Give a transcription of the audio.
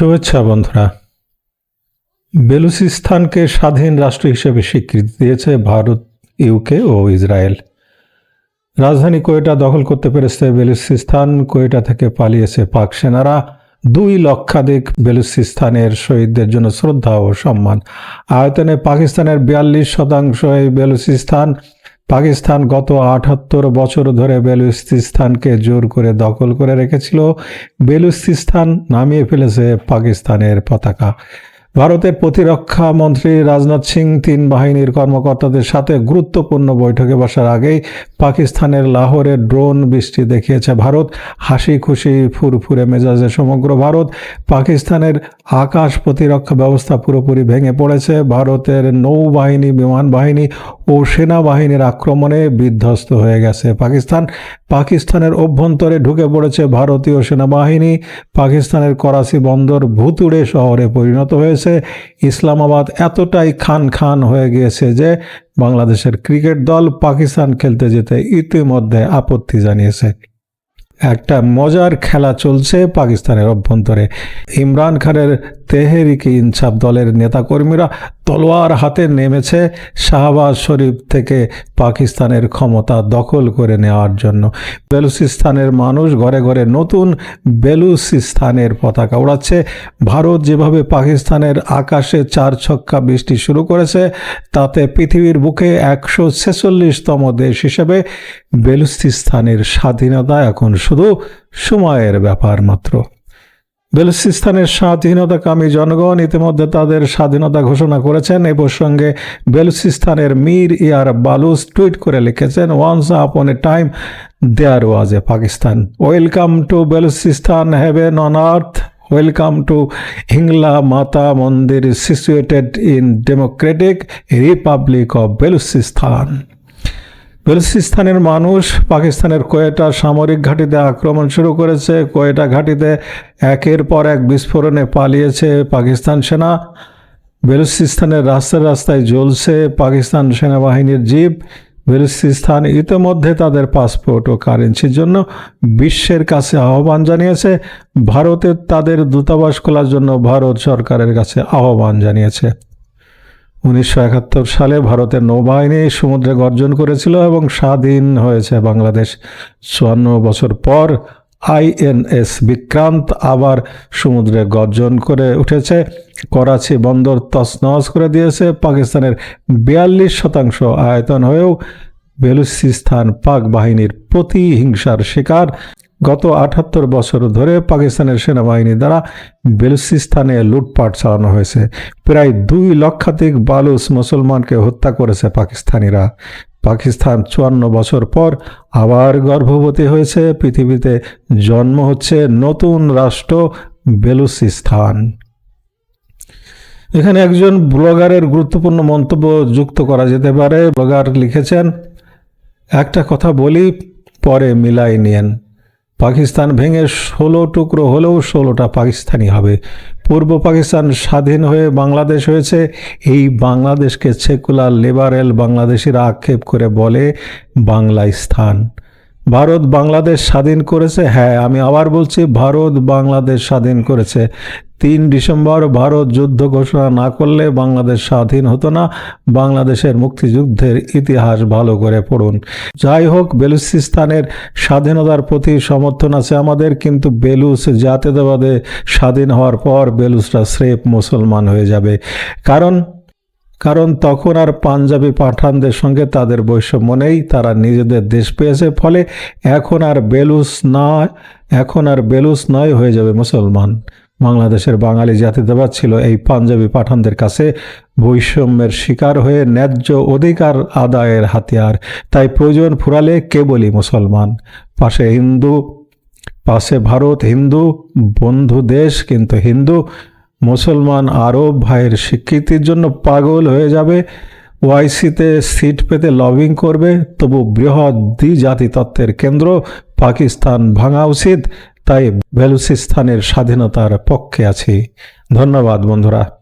শুভেচ্ছা বন্ধুরা। বেলুচিস্তানকে স্বাধীন রাষ্ট্র হিসেবে স্বীকৃতি দিয়েছে ভারত ইউকে ও ইসরায়েল। রাজধানী কোয়েটা দখল করতে পেরেছে বেলুচিস্তান। কোয়েটা থেকে পালিয়েছে পাক সেনারা। দুই লক্ষাধিক বেলুচিস্তানের শহীদদের জন্য শ্রদ্ধা ও সম্মান। আয়তনে পাকিস্তানের বিয়াল্লিশ শতাংশ এই বেলুচিস্তান। পাকিস্তান গত আটাত্তর বছর ধরে বেলুচিস্তানকে জোর করে দখল করে রেখেছিল। বেলুচিস্তান নামিয়ে ফেলেছে পাকিস্তানের পতাকা। ভারতের প্রতিরক্ষা মন্ত্রী রাজনাথ সিং তিন বাহিনীর কর্মকর্তাদের সাথে গুরুত্বপূর্ণ বৈঠকে বসার আগেই পাকিস্তানের লাহোরে ড্রোন বৃষ্টি দেখিয়েছে ভারত। হাসি খুশি ফুরফুরে মেজাজে সমগ্র ভারত। পাকিস্তানের আকাশ প্রতিরক্ষা ব্যবস্থা পুরোপুরি ভেঙে পড়েছে। ভারতের নৌবাহিনী, বিমান বাহিনী ও সেনাবাহিনীর আক্রমণে বিধ্বস্ত হয়ে গেছে পাকিস্তান। পাকিস্তানের অভ্যন্তরে ঢুকে পড়েছে ভারতীয় সেনাবাহিনী। পাকিস্তানের করাচি বন্দর ভুতুড়ে শহরে পরিণত হয়েছে। ইসলামাবাদ এতটাই খান খান হয়ে গিয়েছে যে বাংলাদেশের ক্রিকেট দল পাকিস্তান খেলতে যেতে ইতিমধ্যে আপত্তি জানিয়েছে। একটা মজার খেলা চলছে পাকিস্তানের অভ্যন্তরে। ইমরান খানের তেহেরিকি ইনসাফ দলের নেতাকর্মীরা তলোয়ার হাতে নেমেছে শাহবাজ শরীফ থেকে পাকিস্তানের ক্ষমতা দখল করে নেওয়ার জন্য। বেলুচিস্তানের মানুষ ঘরে ঘরে নতুন বেলুচিস্তানের পতাকা উড়াচ্ছে। ভারত যেভাবে পাকিস্তানের আকাশে চার ছক্কা বৃষ্টি শুরু করেছে, তাতে পৃথিবীর বুকে একশো ছেচল্লিশতম দেশ হিসেবে বেলুচিস্তানের স্বাধীনতা এখন শুধু সময়ের ব্যাপার মাত্র। বেলুচিস্তানের স্বাধীনতাকামী জনগণ ইতিমধ্যে তাদের স্বাধীনতা ঘোষণা করেছেন। এ প্রসঙ্গে বেলুচিস্তানের মীর ইয়ার বালুস টুইট করে লিখেছেন once upon a time there was a Pakistan welcome to Balochistan heaven on earth welcome to Hingla Mata Mandir situated in Democratic Republic of Balochistan বেলুচিস্তানের মানুষ পাকিস্তানের কোয়েটা সামরিক ঘাঁটিতে আক্রমণ শুরু করেছে। কোয়েটা ঘাঁটিতে একের পর এক বিস্ফোরণে পালিয়েছে পাকিস্তান সেনা। বেলুচিস্তানের রাস্তায় রাস্তায় জ্বলছে পাকিস্তান সেনাবাহিনীর জিপ। বেলুচিস্তান ইতিমধ্যে তাদের পাসপোর্ট ও কারেন্সির জন্য বিশ্বের কাছে আহ্বান জানিয়েছে। ভারতের তাদের দূতাবাস খোলার জন্য ভারত সরকারের কাছে আহ্বান জানিয়েছে। উনিশশো একাত্তর সালে ভারতের নৌবাহিনী সমুদ্রে গর্জন করেছিল এবং স্বাধীন হয়েছে বাংলাদেশ। চুয়ান্ন বছর পর আইএনএস বিক্রান্ত আবার সমুদ্রে গর্জন করে উঠেছে। করাচি বন্দর তছনছ করে দিয়েছে। পাকিস্তানের বিয়াল্লিশ শতাংশ আয়তন হয়েও বেলুচিস্তান পাক বাহিনীর প্রতিহিংসার শিকার। গত আটাত্তর বছর ধরে পাকিস্তানের সেনাবাহিনী দ্বারা বেলুচিস্তানে লুটপাট চালানো হয়েছে। প্রায় দুই লক্ষাধিক বালুচ মুসলমানকে হত্যা করেছে পাকিস্তানিরা। পাকিস্তান চুয়ান্ন বছর পর আবার গর্ভবতী হয়েছে। পৃথিবীতে জন্ম হচ্ছে নতুন রাষ্ট্র বেলুচিস্তান। এখানে একজন ব্লগারের গুরুত্বপূর্ণ মন্তব্য যুক্ত করা যেতে পারে। ব্লগার লিখেছেন, একটা কথা বলি, পরে মিলাই নিয়েন। পাকিস্তান ভেঙে ষোলো টুকরো হলেও ষোলোটা পাকিস্তানি হবে। পূর্ব পাকিস্তান স্বাধীন হয়ে বাংলাদেশ হয়েছে। এই বাংলাদেশকে সেকুলার লিবারেল বাংলাদেশিরা আক্ষেপ করে বলে বাংলাস্থান ভারত বাংলাদেশ স্বাধীন করেছে? হ্যাঁ আমি আবার বলছি, ভারত বাংলাদেশ স্বাধীন করেছে। তিন ডিসেম্বর ভারত যুদ্ধ ঘোষণা না করলে বাংলাদেশ স্বাধীন হতো না। বাংলাদেশের মুক্তিযুদ্ধের ইতিহাস ভালো করে পড়ুন। যাই হোক, বেলুচিস্তানের স্বাধীনতার প্রতি সমর্থন আছে আমাদের, কিন্তু বেলুচ জাতীয়তাবাদে স্বাধীন হওয়ার পর বেলুচরা স্রেফ মুসলমান হয়ে যাবে। কারণ কারণ তখন আর পাঞ্জাবি পাঠানদের সঙ্গে তাদের বৈষম্য নেই, তারা নিজেদের দেশ পেয়েছে, ফলে এখন আর বেলুস নয় এখন আর বেলুস নয় হয়ে যাবে মুসলমান। বাংলাদেশের বাঙালি জাতিত্ববাদ ছিল এই পাঞ্জাবি পাঠানদের কাছে বৈষম্যের শিকার হয়ে ন্যায্য অধিকার আদায়ের হাতিয়ার। তাই প্রয়োজন ফুরালে কেবলই মুসলমান। পাশে হিন্দু, পাশে ভারত, হিন্দু, বন্ধু দেশ, কিন্তু হিন্দু মুসলমান আরব ভাইয়ের স্বীকৃতির জন্য পাগল হয়ে যাবে, ওয়াইসিতে সিট পেতে লবিং করবে, তবু বৃহৎ দ্বি জাতিতত্ত্বের কেন্দ্র পাকিস্তান ভাঙা উচিত, তাই বেলুচিস্তানের স্বাধীনতার পক্ষে আছি। ধন্যবাদ বন্ধুরা।